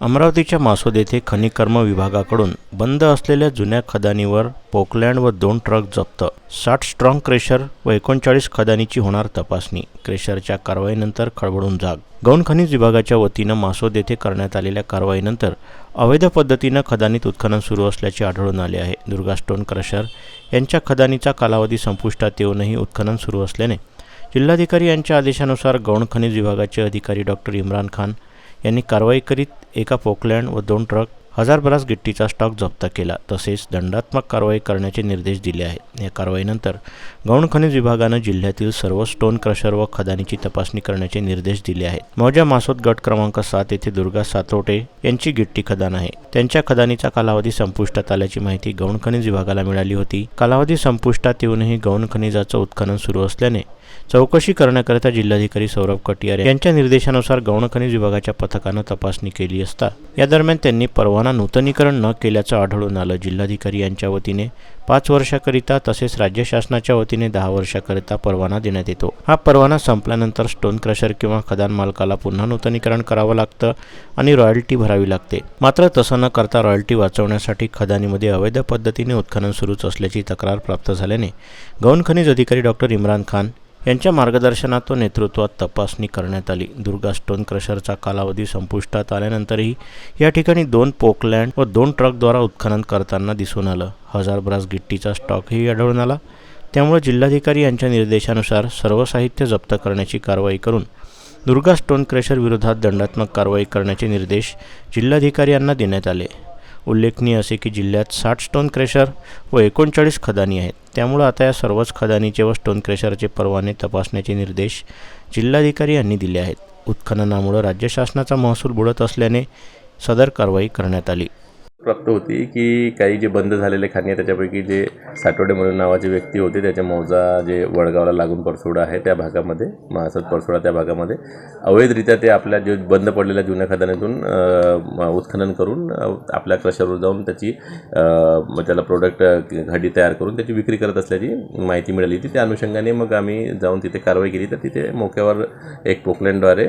अमरावतीच्या मासोद येथे खनिकर्म विभागाकडून बंद असलेल्या जुन्या खदानीवर पोकलँड व दोन ट्रक जप्त. साठ स्ट्रॉंग क्रेशर व एकोणचाळीस खदानीची होणार तपासणी. क्रेशरच्या कारवाईनंतर खळबळून जाग. गौण खनिज विभागाच्या वतीनं मासोद येथे करण्यात आलेल्या कारवाईनंतर अवैध पद्धतीनं खदानीत उत्खनन सुरू असल्याचे आढळून आले आहे. दुर्गा स्टोन क्रशर यांच्या खदानीचा कालावधी संपुष्टात येऊनही उत्खनन सुरू असल्याने जिल्हाधिकारी यांच्या आदेशानुसार गौण खनिज विभागाचे अधिकारी डॉक्टर इम्रान खान यांनी कारवाई करीत एका पोकलँड व दोन ट्रक हजार बरास गिट्टीचा स्टॉक जप्त केला. तसेच दंडात्मक कारवाई करण्याचे निर्देश दिले आहेत. या कारवाईनंतर गौण खनिज विभागानं जिल्ह्यातील सर्व स्टोन क्रशर व खदानीची तपासणी करण्याचे निर्देश दिले आहेत. मौजा मासोद गट क्रमांक सात येथे दुर्गा सातोटे यांची गिट्टी खदान आहे. त्यांच्या खदानीचा कालावधी संपुष्टात आल्याची माहिती गौण खनिज विभागाला मिळाली होती. कालावधी संपुष्टात येऊनही गौण खनिजाचं उत्खनन सुरू असल्याने चौकशी करण्याकरिता जिल्हाधिकारी सौरभ कटियार यांच्या निर्देशानुसार गौण खनिज विभागाच्या पथकानं तपासणी केली असता या दरम्यान त्यांनी परवाना नूतनीकरण न केल्याचं आढळून आलं. जिल्हाधिकारी यांच्या वतीने पाच वर्षाकरिता तसेच राज्य शासनाच्या वतीने दहा वर्षाकरिता परवाना देण्यात येतो. हा परवाना संपल्यानंतर स्टोन क्रशर किंवा खदान मालकाला पुन्हा नूतनीकरण करावं लागतं आणि रॉयल्टी भरावी लागते. मात्र तसं न करता रॉयल्टी वाचवण्यासाठी खदानीमध्ये अवैध पद्धतीने उत्खनन सुरूच असल्याची तक्रार प्राप्त झाल्याने गौण खनिज अधिकारी डॉक्टर इम्रान खान यांच्या मार्गदर्शनात व नेतृत्वात तपासणी करण्यात आली. दुर्गा स्टोन क्रशरचा कालावधी संपुष्टात आल्यानंतरही या ठिकाणी दोन पोकलँड व दोन ट्रकद्वारा उत्खनन करताना दिसून आलं. हजार ब्रास गिट्टीचा स्टॉकही आढळून आला. त्यामुळे जिल्हाधिकारी यांच्या निर्देशानुसार सर्व साहित्य जप्त करण्याची कारवाई करून दुर्गा स्टोन क्रशर विरोधात दंडात्मक कारवाई करण्याचे निर्देश जिल्हाधिकारी यांना देण्यात आले. उल्लेखनीय असे की जिल्ह्यात साठ स्टोन क्रेशर व एकोणचाळीस खदानी आहेत. त्यामुळं आता या सर्वच खदानीचे व स्टोन क्रेशरचे परवाने तपासण्याचे निर्देश जिल्हाधिकारी यांनी दिले आहेत. उत्खननामुळं राज्य शासनाचा महसूल बुडत असल्याने सदर कारवाई करण्यात आली. प्राप्त होती की काही जे बंद झालेले खाणी आहे त्याच्यापैकी जे साठवडे म्हणून नावाचे व्यक्ती होते त्याच्या मौजा जे वडगावला लागून परसोडा आहे त्या भागामध्ये महासद परसोडा त्या भागामध्ये अवैधरित्या ते आपल्या जे बंद पडलेल्या जुन्या खदानीतून उत्खनन करून आपल्या क्रशरवर जाऊन त्याची मग त्याला प्रोडक्ट घडी तयार करून त्याची विक्री करत असल्याची माहिती मिळाली होती. त्या अनुषंगाने मग आम्ही जाऊन तिथे कारवाई केली. तर तिथे मोक्यावर एक पोकलँडद्वारे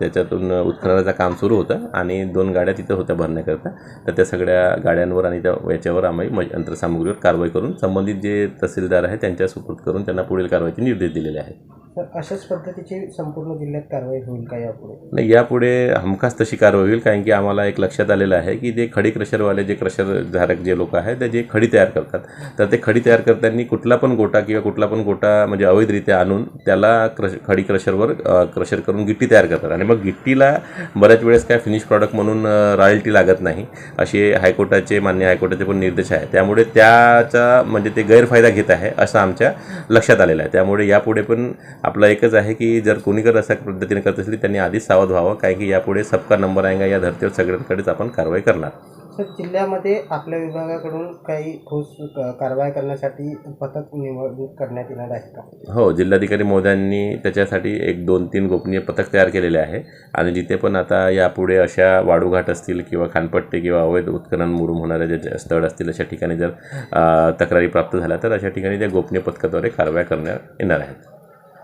त्याच्यातून उत्खननाचं काम सुरू होतं आणि दोन गाड्या तिथं होत्या भरण्याकरता. तर त्या सगळ्या गाड्यांवर आणि त्या याच्यावर आम्ही म- यंत्रसामुग्रीवर कारवाई करून संबंधित जे तहसीलदार आहे त्यांच्या सुपूर्द करून त्यांना पुढील कारवाईचे निर्देश दिलेले आहेत. तर अशाच पद्धतीची संपूर्ण जिल्ह्यात कारवाई होईल का यापुढे? नाही यापुढे हमखास तशी कारवाई होईल कारण की आम्हाला एक लक्षात आलेलं आहे की जे खडी क्रशरवाले जे क्रशर धारक जे लोक आहेत ते जे खडी तयार करतात तर ते खडी तयार करताना कुठला पण गोटा किंवा कुठला पण गोटा म्हणजे अवैधरित्या आणून त्याला क्रश खडी क्रशरवर क्रशर करून गिट्टी तयार करतात. आणि मग गिट्टीला बऱ्याच वेळेस काय फिनिश प्रॉडक्ट म्हणून रॉयल्टी लागत नाही असे हायकोर्टाचे मान्य हायकोर्टाचे पण निर्देश आहे त्यामुळे त्याचा म्हणजे ते गैरफायदा घेत आहे असं आमच्या लक्षात आलेलं आहे. त्यामुळे यापुढे पण आपलं एकच आहे की जर कोणी करत अशा पद्धतीने करत असेल त्यांनी आधीच सावध व्हावं कारण की यापुढे सबका नंबर आएगा या धर्तीवर सगळ्यांकडेच आपण कारवाई करणार. तर जिल्ह्यामध्ये आपल्या विभागाकडून काही ठोस क- कारवाई करण्यासाठी पथक निवडणूक करण्यात येणार आहे का? हो जिल्हाधिकारी महोदयांनी त्याच्यासाठी एक दोन तीन गोपनीय पथक तयार केलेले आहे. आणि जिथे पण आता यापुढे अशा वाडूघाट असतील किंवा खानपट्टी किंवा अवैध उत्खनन मुरुम होणारे जे स्थळ असतील अशा ठिकाणी जर तक्रारी प्राप्त झाल्या तर अशा ठिकाणी त्या गोपनीय पथकाद्वारे कारवाया करण्यात येणार आहेत.